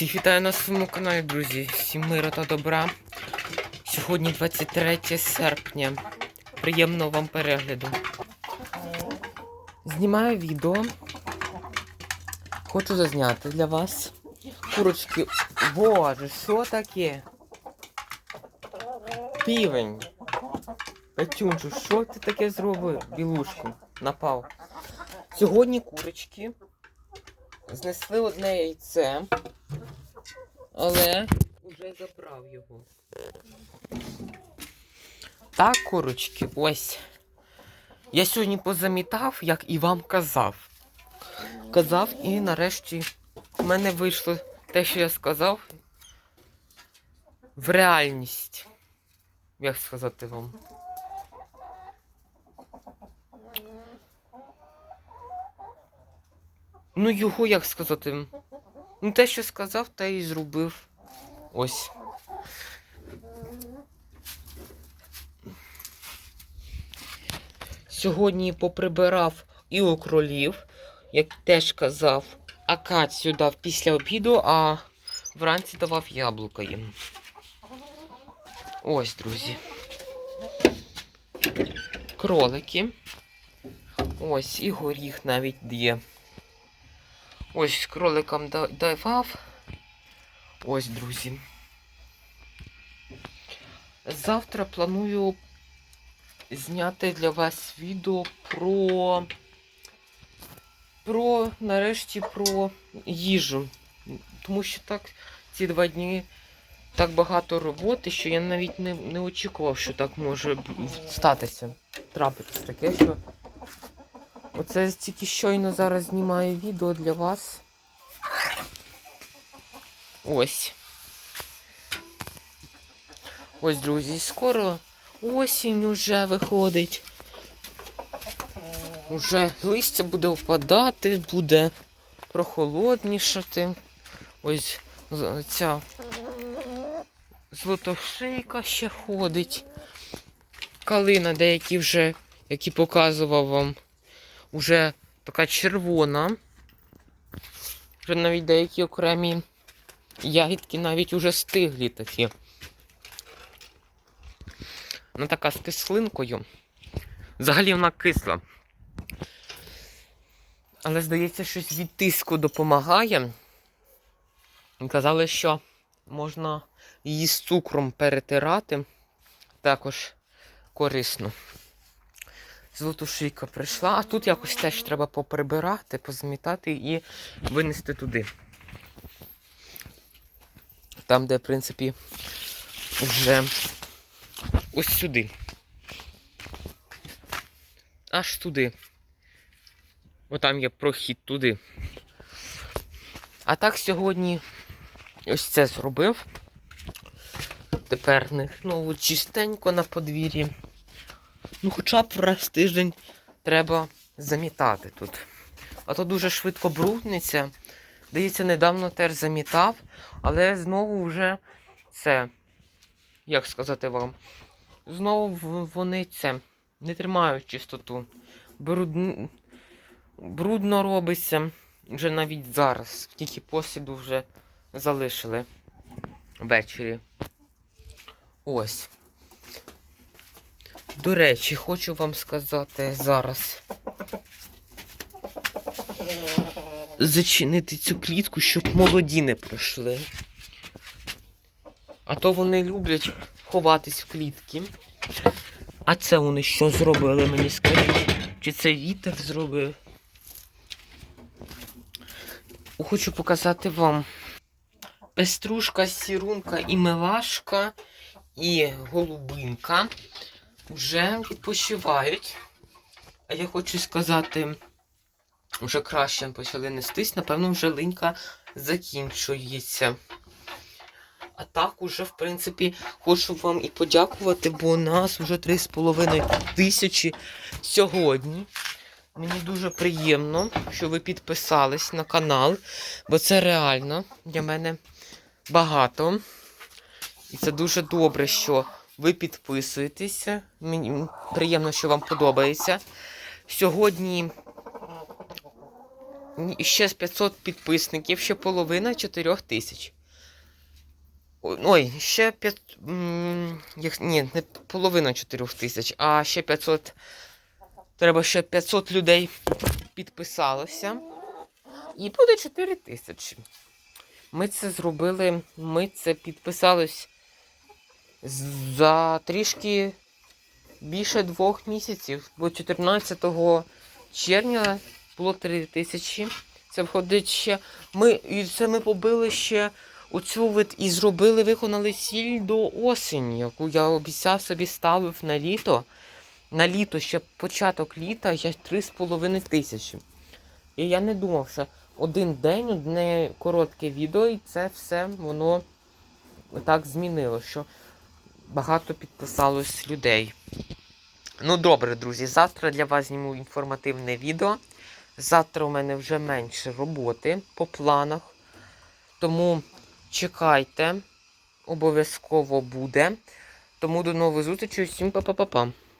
Всіх вітаю на своєму каналі, друзі. Всім миру та добра. Сьогодні 23 серпня. Приємного вам перегляду. Знімаю відео. Хочу зазняти для вас. Курочки. Боже, що таке? Півень. Петюнчу, що ти таке зробив? Білушку. Напав. Сьогодні курочки. Знесли одне яйце, але вже забрав його. Так, курочки, ось. Я сьогодні позамітав, як і вам казав. Казав, і нарешті в мене вийшло те, що я сказав, в реальність. Як сказати вам? Ну, його, як сказати. Ну, те, що сказав, те і зробив. Ось. Сьогодні поприбирав і у кролів, як теж казав, акацію дав після обіду, а вранці давав яблука їм. Ось, друзі. Кролики. Ось, і горіх навіть є. Ось кроликам да- давав. Ось, друзі. Завтра планую зняти для вас відео про. Про, нарешті, про їжу. Тому що так ці два дні так багато роботи, що я навіть не, не очікував, що так може статися. Трапитись таке, що Оце тільки щойно зараз знімаю відео для вас. Ось. Ось, друзі, скоро осінь уже виходить. Уже листя буде впадати, буде прохолоднішати. Ось ця злотошийка ще ходить. Калина деякі вже, які показував вам уже така червона. Вже навіть деякі окремі ягідки навіть уже стиглі такі. Вона така з кислинкою. Взагалі вона кисла. Але, здається, щось від тиску допомагає. Казали, що можна її з цукром перетирати. Також корисно. Золотушийка прийшла, а тут якось теж треба поприбирати, позмітати і винести туди. Там, де, в принципі, вже ось сюди. Аж туди. Отам є прохід туди. А так сьогодні ось це зробив. Тепер в них знову чистенько на подвір'ї. Ну, хоча б раз тиждень треба замітати тут. А то дуже швидко брудниться. Здається, недавно теж замітав, але знову вже це, як сказати вам, знову вони це не тримають чистоту. Брудн... Брудно робиться вже навіть зараз. Тільки посіду вже залишили ввечері. Ось. До речі, хочу вам сказати зараз. Зачинити цю клітку, щоб молоді не пройшли. А то вони люблять ховатись в клітки. А це вони що зробили, мені скажіть? Чи це вітер зробив? Хочу показати вам. Пеструшка, сірунка і милашка, і голубинка вже відпочивають. А я хочу сказати, вже краще почали нестись, напевно, вже линька закінчується. А так, уже, в принципі, хочу вам і подякувати, бо у нас вже 3,5 тисячі сьогодні. Мені дуже приємно, що ви підписались на канал, бо це реально для мене багато. І це дуже добре, що ви підписуєтеся. Мені приємно, що вам подобається. Сьогодні ще з 500 підписників, ще половина 4 тисяч. Ой, ще 5. м, Ні, не половина 4 тисяч, а ще 500. Треба ще 500 людей підписалося. І буде 4 тисячі. Ми це зробили, ми це підписались за трішки більше двох місяців, бо 14 червня було 3 тисячі. Це входить ще. Ми, і це ми побили ще оцю вид і зробили, виконали ціль до осені, яку я обіцяв собі ставив на літо. На літо, ще початок літа, я 3,5 тисячі. І я не думав, що один день, одне коротке відео, і це все воно так змінило, що багато підписалось людей. Ну добре, друзі, завтра для вас зніму інформативне відео. Завтра у мене вже менше роботи по планах. Тому чекайте, обов'язково буде. Тому до нових зустрічей, всім па-па-па-па.